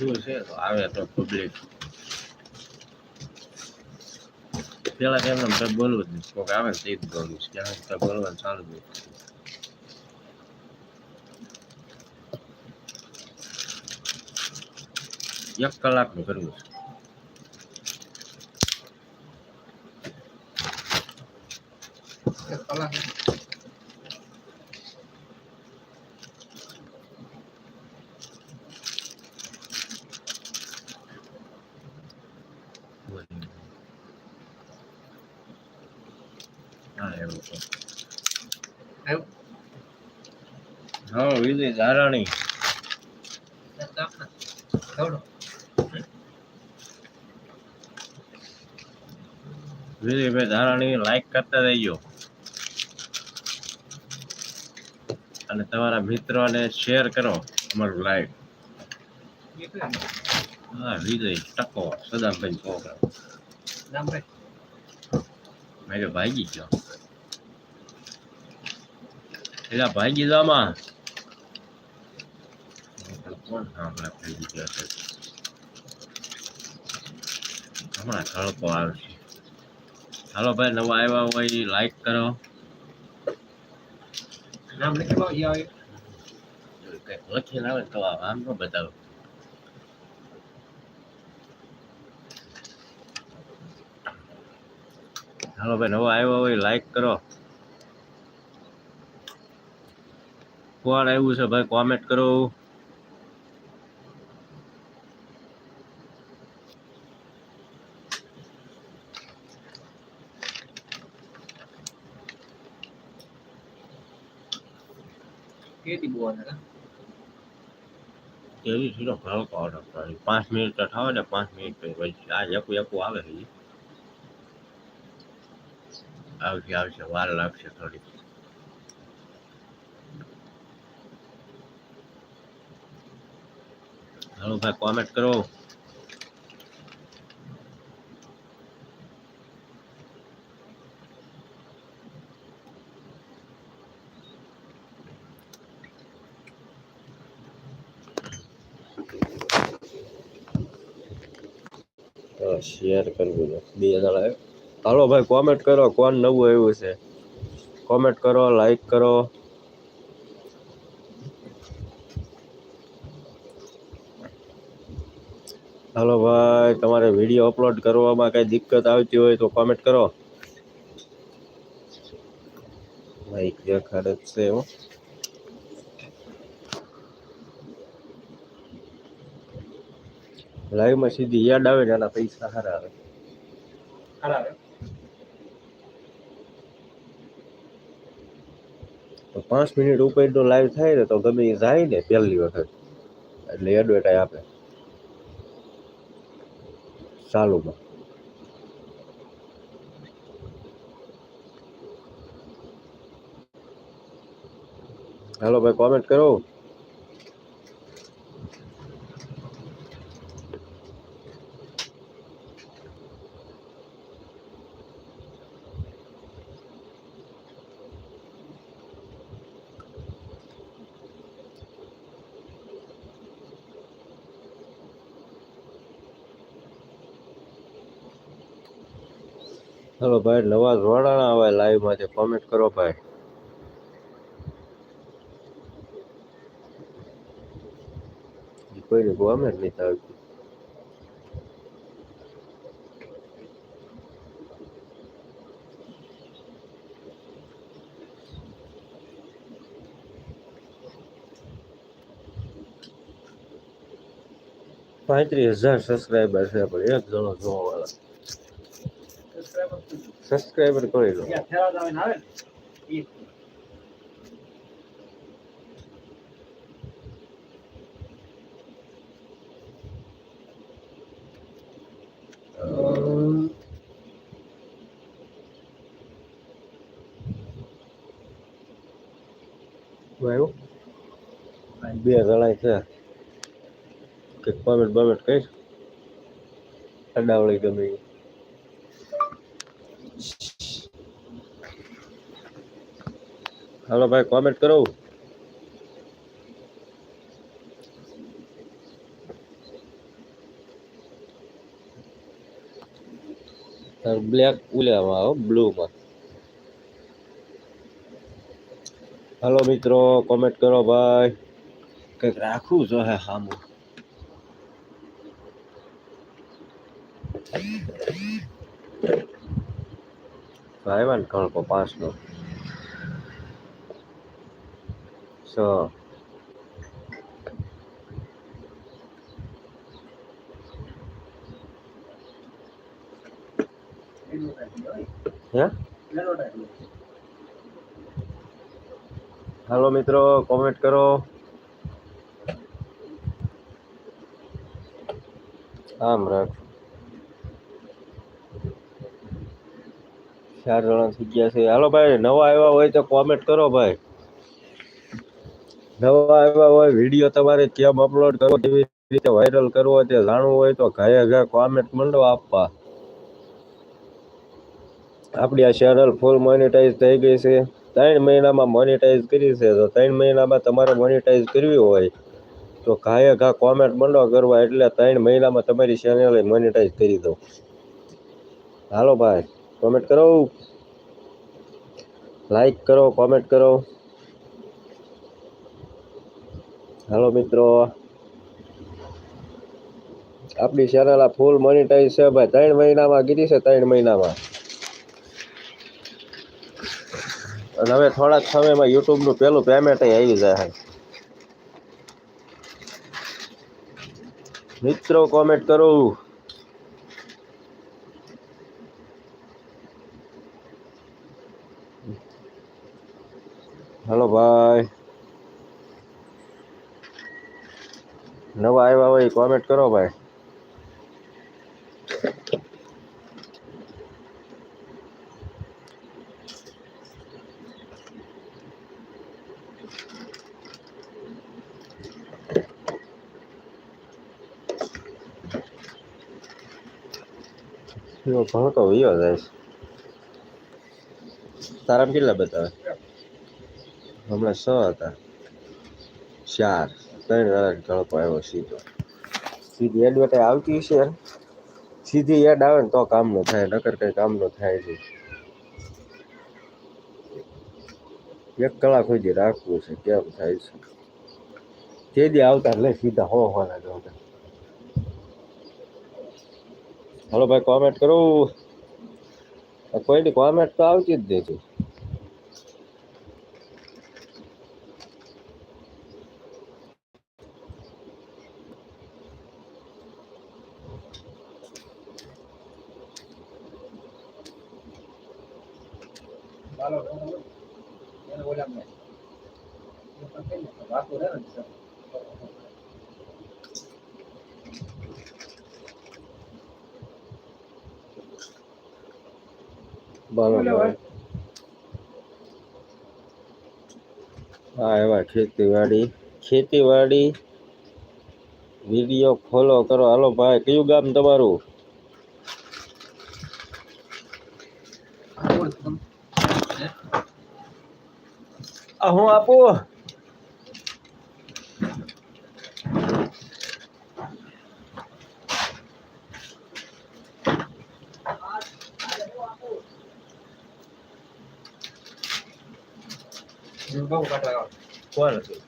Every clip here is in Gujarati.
શું છે? તો આવે તો પબ્લિક પેલા એમને એમ બોલવું જ નહીં કોઈક આવે તે જ બોલવું છે. ત્યાં તો બોલવાનું ચાલુ જ એક કલાકનું કરવું છે એક કલાક હા એવું છે. હા વિજય ધારાણી વિજયભાઈ ધારાણી લાઈક કરતા રહીજો. અને તમારા મિત્રોને શેર કરો અમારું લાઈવ હા વિજય ટકો સદાભાઈ ભાઈ મેં ભાગી ગયો. એટલે ભાગી જામાં કોણ સાંભળે ભાગી ગયો છે હમણાં તડકો આવશે હાલો ભાઈ નવા આવ્યા હોય લાઈક કરો નામ લખી લો ઈ આવે કંઈક લખીને આવે તો આમ ન બતાવો હાલો ભાઈ નવા આવ્યા હોય લાઈક કરો કોણ આવ્યું છે ભાઈ? કોમેન્ટ કરો. કેદી બોવાના કેવી સીધો ઘણો ઓર્ડર કરી પાંચ મિનિટ તો થાવે ને પાંચ મિનિટ પછી પછી આ એકું એકું આવે છે ઈ. આવશે આવશે વાર લાગશે થોડી હાલો ભાઈ કોમેન્ટ કરો. શેર કરવું છે. બે જણા હાલો ભાઈ કોમેન્ટ કરો, કોણ નવું આવ્યું છે? કોમેન્ટ કરો લાઈક કરો. હાલો ભાઈ તમારે વીડિયો અપલોડ કરવામાં કઈ દિક્કત આવતી હોય તો કોમેન્ટ કરો. માઈક દેખાડે છે હો. લાઈવમાં સીધી યાદ આવે ને એના પૈસા સારા આવે. તો પાંચ મિનિટ ઉપર નો લાઈવ થાય ને તો ગમે એ જાય ને પહેલી વખત. એટલે એડવર્ટાઈઝ આપે. ચાલુમાં હાલો ભાઈ કોમેન્ટ કરો. હાલો ભાઈ, નવા જોડાણા આવે લાઈવમાંથી. કોમેન્ટ કરો ભાઈ. કોઈને જ નહીં આવતી પાંત્રીસ હજાર સબસ્ક્રાઈબર છે પણ એક જણો જોવા વાળા સબસ્ક્રાઇબર કરજો સબસ્ક્રાઈબર કરી લો ત્યાં ફેરા આવે ને આવે ને ઈ આવ્યું બે જણાય છે કે કોમેન્ટ બમેન્ટ કહીશ અડાવળી ગમે હાલો ભાઈ કોમેન્ટ કરો. બ્લેક ઉલેમાં આવો બ્લુમાં હાલો મિત્રો કોમેન્ટ કરો ભાઈ. કંઈક રાખવું જો હે સામું ભાઈ વાન કણકો પાંચનો છ હાલો મિત્રો. કોમેન્ટ કરો. આમ રાખ. ચાર જણા થઈ ગયા છે. હાલો ભાઈ, નવા આવ્યા હોય તો કોમેન્ટ કરો ભાઈ. નવા આવ્યા હોય વીડિયો તમારે કેમ અપલોડ કરવો, કેવી રીતે વાયરલ કરવો તે જાણવું હોય તો ઘાએ ઘા કોમેન્ટ મંડો આપવા. આપણી આ ચેનલ ફૂલ મોનિટાઈઝ થઈ ગઈ છે. ત્રણ મહિનામાં મોનિટાઈઝ કરી છે. તો ત્રણ મહિનામાં તમારે મોનિટાઈઝ કરવી હોય, તો ઘાએ ઘા કોમેન્ટ મંડો કરવા એટલે ત્રણ મહિનામાં તમારી ચેનલ મોનિટાઈઝ કરી દો હાલો ભાઈ કોમેન્ટ કરો. લાઈક કરો કોમેન્ટ કરો. હાલો મિત્રો. આપણી ચેનલ આ ફૂલ મોનિટાઈઝ છે. ભાઈ, ત્રણ મહિનામાં કીધી છે, ત્રણ મહિનામાં. અને હવે થોડાક સમયમાં યુટ્યુબનું પહેલું પેમેન્ટ આવી જાય મિત્રો કોમેન્ટ કરો. હલો ભાઈ નવા આવ્યા હોય કોમેન્ટ કરો ભાઈ. એવો ઘણો તો વયો જાય તારામાં કેટલા બતાવે? હમણાં છ હતા. ચાર. ત્રણ વાર ગણકો આવ્યો સીધો. સીધી એડવર્ટાઈઝ આવતી છે સીધી એડ આવે ને તો કામનું થાય, નકર કઈ નો થાય છે એક કલાક સુધી રાખવું છે કેમ થાય છે? તે દી આવતા લે સીધા હો હોના જોતા હલો ભાઈ કોમેન્ટ કરું. કોઈની કોમેન્ટ તો આવતી જ નથી બાલો રહેવાનો હોય. એને ઓલામાં એ પણ કઈ નહીં. વાતો રહે ને સર. બરાબર હા એવા ખેતીવાડી ખેતીવાડી વીડિયો ફોલો કરો હાલો ભાઈ કયું ગામ તમારું? હે? આપું બહુ કાઢવા. કોણ હતું?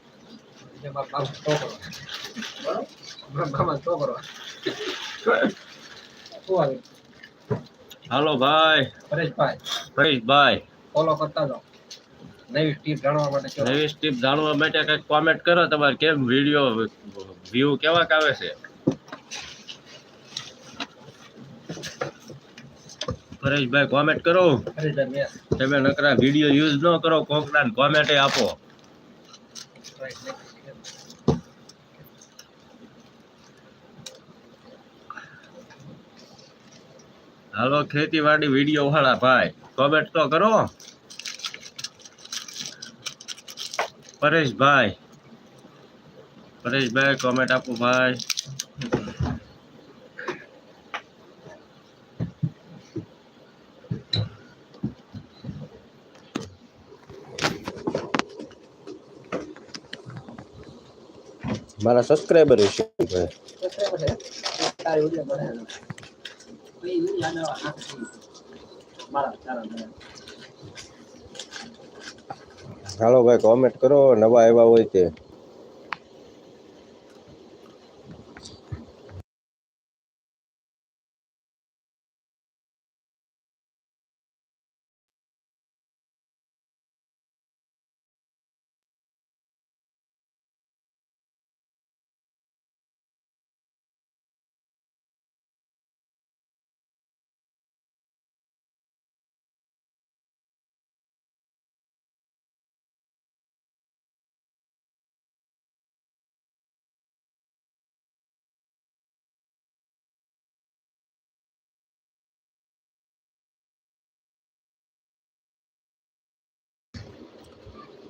હાલો ભાઈ. પરેશભાઈ પરેશભાઈ ફોલો કરતા જાઓ નવી ટીપ જાણવા માટે નવી સ્ટીપ જાણવા માટે કંઈક કોમેન્ટ કરો તમારે કેમ વીડિયો વ્યૂ કેવા આવે છે? પરેશભાઈ કોમેન્ટ કરો. તમે નકરા વીડિયો યુઝ ન કરો કોકના કોમેન્ટ આપો. હાલો ખેતીવાડી વીડિયો વાળા ભાઈ. કોમેન્ટ તો કરો. પરેશભાઈ. પરેશભાઈ કોમેન્ટ આપો ભાઈ મારા સબસ્ક્રાઈબર છે ભાઈ Subscribe છે. તારી video બનાવે. પછી ઈ યાદ આવે, નાખી. મારા સબસ્ક્રાઇબર છે હાલો ભાઈ કોમેન્ટ કરો નવા આવ્યા હોય તે.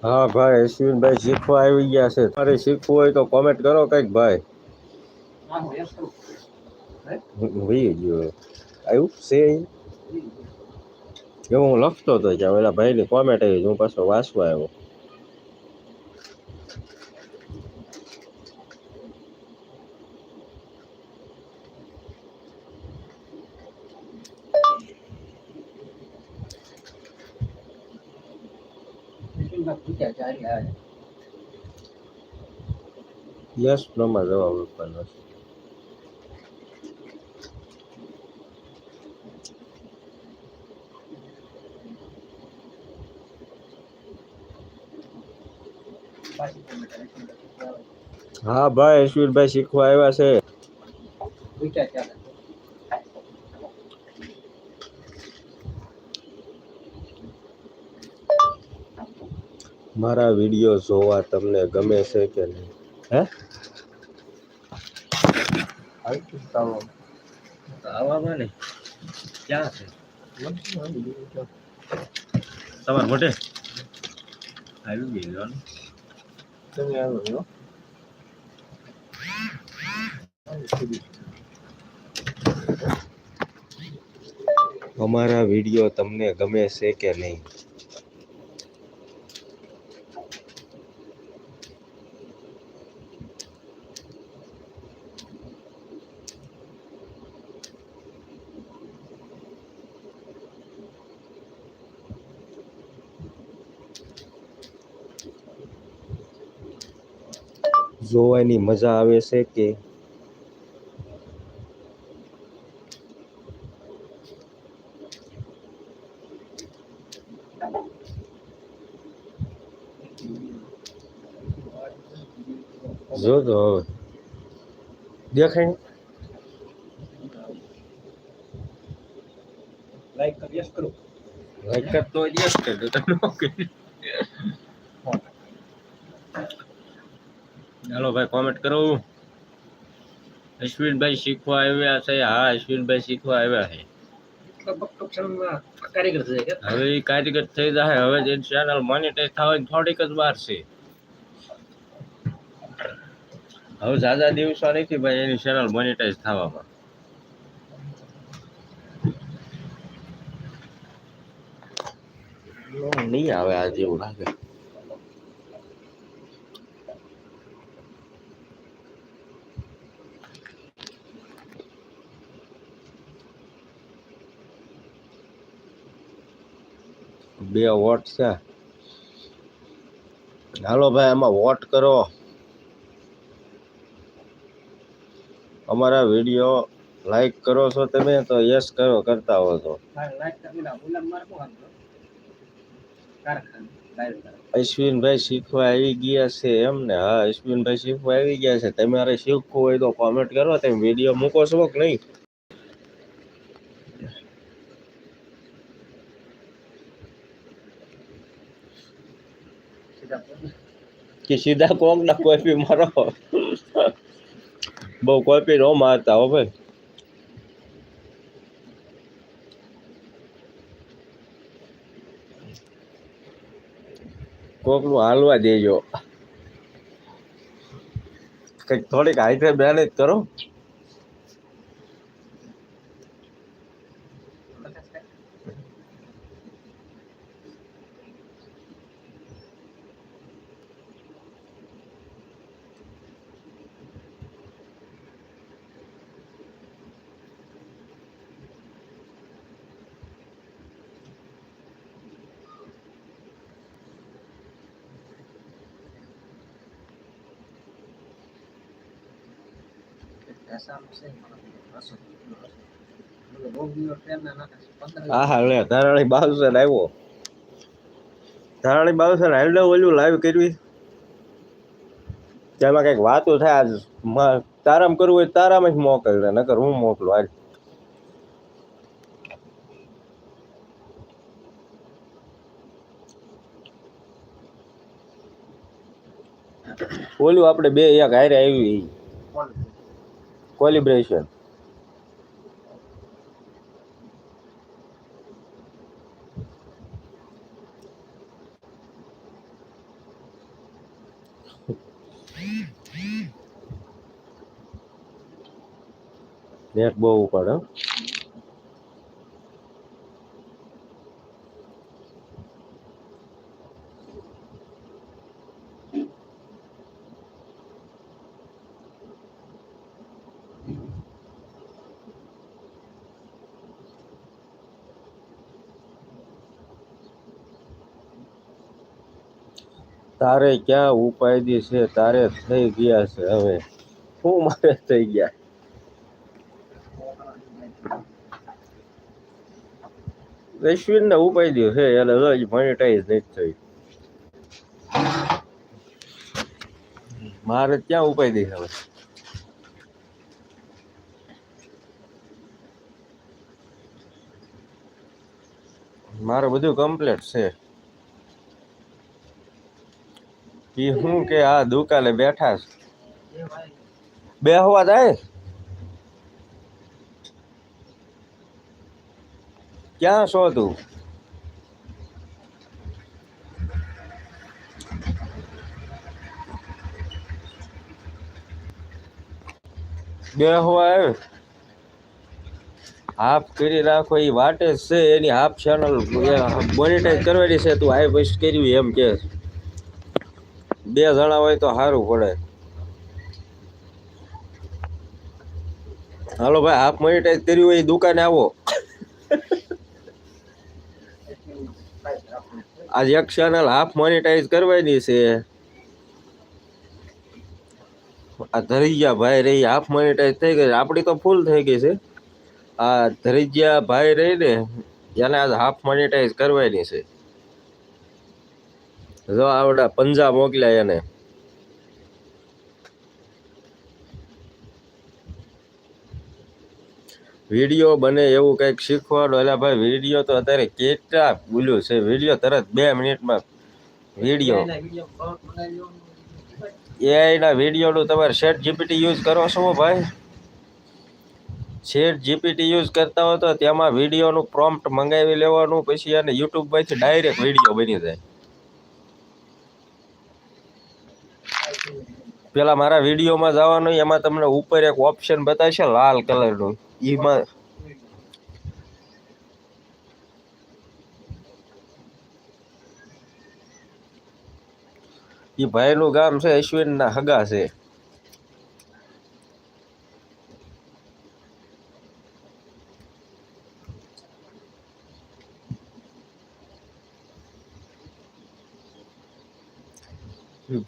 હા, ભાઈ, અશ્વિનભાઈ શીખવા આવી ગયા છે. તમારે શીખવું હોય તો કોમેન્ટ કરો કંઈક, ભાઈ. વહી ગયો. આવ્યું છે એવું હું લખતો હતો કે ઓલા ભાઈની કોમેન્ટ આવી, હું પાછો વાંચવા આવ્યો. યસ નોમાં જવાબ આપવાનો છે. હા ભાઈ અશ્વિનભાઈ શીખવા આવ્યા છે મારા વીડિયો જોવા તમને ગમે છે કે નહીં? હે? આવામાં ને ક્યાં છે? તમારે મોટે આવી ગઈ લો તમે આવ્યો અમારા વીડિયો તમને ગમે છે કે નહીં? જોવાની મજા આવે છે કે જો તો હવે દેખાય? લાઈક કર યસ કરું લાઈક કરતો હોય યસ કરજો તો નો કરી. ચાલો ભાઈ કોમેન્ટ કરો. અશ્વિનભાઈ શીખવા આવ્યા છે. હા, અશ્વિનભાઈ શીખવા આવ્યા છે. હવે એ કારીગર થઈ જાય હવે જે ચેનલ મોનિટાઈઝ થવાની થોડીક જ વાર છે. હવે ઝાઝા દિવસો નથી ભાઈ એની ચેનલ મોનિટાઈઝ થવામાં. નહીં આવે આજે એવું લાગે. બે વોટ છે. હાલો ભાઈ આમાં વોટ કરો. અમારા વીડિયો લાઈક કરો છો તમે તો યસ કરો કરતા હો તો. અશ્વિનભાઈ શીખવા આવી ગયા છે એમ ને? હા અશ્વિનભાઈ શીખવા આવી ગયા છે. તમારે શીખવું હોય તો કોમેન્ટ કરો. તમે વીડિયો મૂકો છો કે નહીં? કે સીધા કોક ના બી મારો. બહુ બી નો મારતા હો ભાઈ. કોકનું હાલવા દેજો. કંઈક થોડીક હાઈટે મહેનત કરો. હા વાતો કરવું હોય તારામાં જ મોકલ નકર હું મોકલું આજ ઓલું આપણે બે એક હારે આવી. Calibration. Net go pardon. તારે ક્યાં ઉપાયદી છે? તારે થઈ ગયા છે હવે. શું મારે થઈ ગયા. અશ્વિન ને ઉપાધિ છે, એટલે હજ મોનિટાઈઝ નથી થઈ. મારે ક્યાં ઉપાધિ છે હવે? મારે બધું કમ્પ્લીટ છે. ઈ હું કે આ દુકાને બેઠા છે. એ ભાઈ બેહવા જાય? ક્યાં છો તું? બેહવા આવે? હાફ કરી રાખો એ વાટે છે. એની હાફ ચેનલ મોનિટાઈઝ કરવાની છે. તું આ પછી કર્યું એમ કે. બે જણા હોય તો સારું પડે. હાલો ભાઈ હાફ મોનિટાઈઝ કર્યું હોય દુકાને આવો. આજ એક ચેનલ હાફ મોનિટાઈઝ કરવાની છે. આ ધરીજા ભાઈ રહી હાફ મોનિટાઈઝ થઈ ગઈ આપણી તો ફૂલ થઈ ગઈ છે. આ ધરીજા ભાઈ રહી ને, એને આજ હાફ મોનિટાઈઝ કરવાની છે. જો આવડા પંજા મોકલ્યા એને. વીડિયો બને એવું કંઈક શીખવાનું. એટલે ભાઈ, વીડિયો તો અત્યારે કેટલા બોલ્યું છે. વીડિયો તરત બે મિનિટમાં વીડિયો. એઆઈના વિડીયોનું તમારે શેટ જીપીટી યુઝ કરો છો ભાઈ? શેટ જીપીટી યુઝ કરતા હો તો તેમાં વિડીયોનું પ્રોમ્પ્ટ મંગાવી લેવાનું, પછી એને યુટ્યુબમાંથી ડાયરેક્ટ વીડિયો બની જાય. પેલા મારા વિડીયોમાં જવાનું એમાં તમને ઉપર એક ઓપ્શન બતાવશે, લાલ કલરનું. એમાં એ ભાઈનું ગામ છે, અશ્વિનના હગા છે.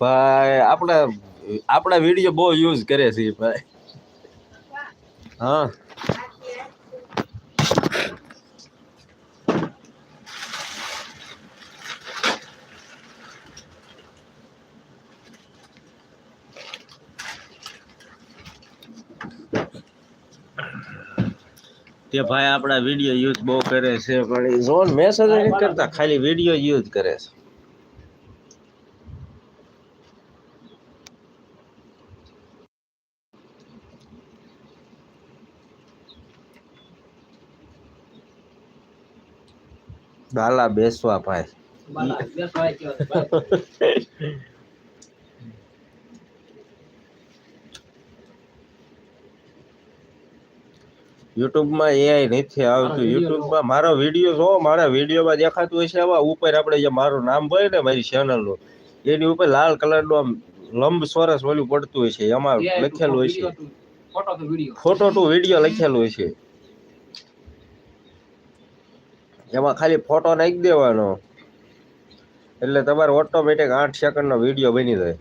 ભાઈ, આપણા આપણા વીડિયો બહુ યુઝ કરે છે ભાઈ. હા. તે ભાઈ આપણા વીડિયો યુઝ બહુ કરે છે, પણ ઝોન મેસેજ નથી કરતા, ખાલી વીડિયો યુઝ કરે છે. ડાલા બેસવા ભાઈ. યુટ્યુબમાં એઆઈ નથી આવતું. યુટ્યુબમાં મારો વીડિયો જો મારા વિડીયોમાં દેખાતું હોય છે આવા. ઉપર આપણે જે મારું નામ હોય ને મારી ચેનલનું એની ઉપર લાલ કલરનું આમ લંબ સરસ ઓલું પડતું હોય છે. એમાં લખેલું હોય છે. ફોટો ટુ વીડિયો લખેલું હોય છે. એમાં ખાલી ફોટો નાખી દેવાનો. એટલે તમારો ઓટોમેટિક આઠ સેકન્ડનો વીડિયો બની જાય.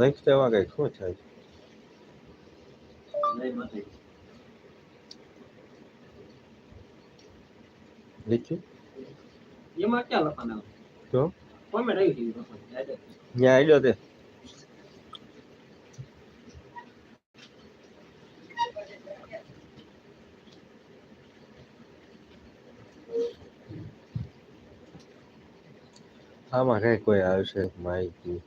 લઈ દેવા કઈ શું થાય? લીધું એમાં ક્યાં લખવાના તો? કોમેન્ટ આવી direct. ત્યાં આવ્યો તે આમાં કઈ કોઈ આવશે? માહિતી.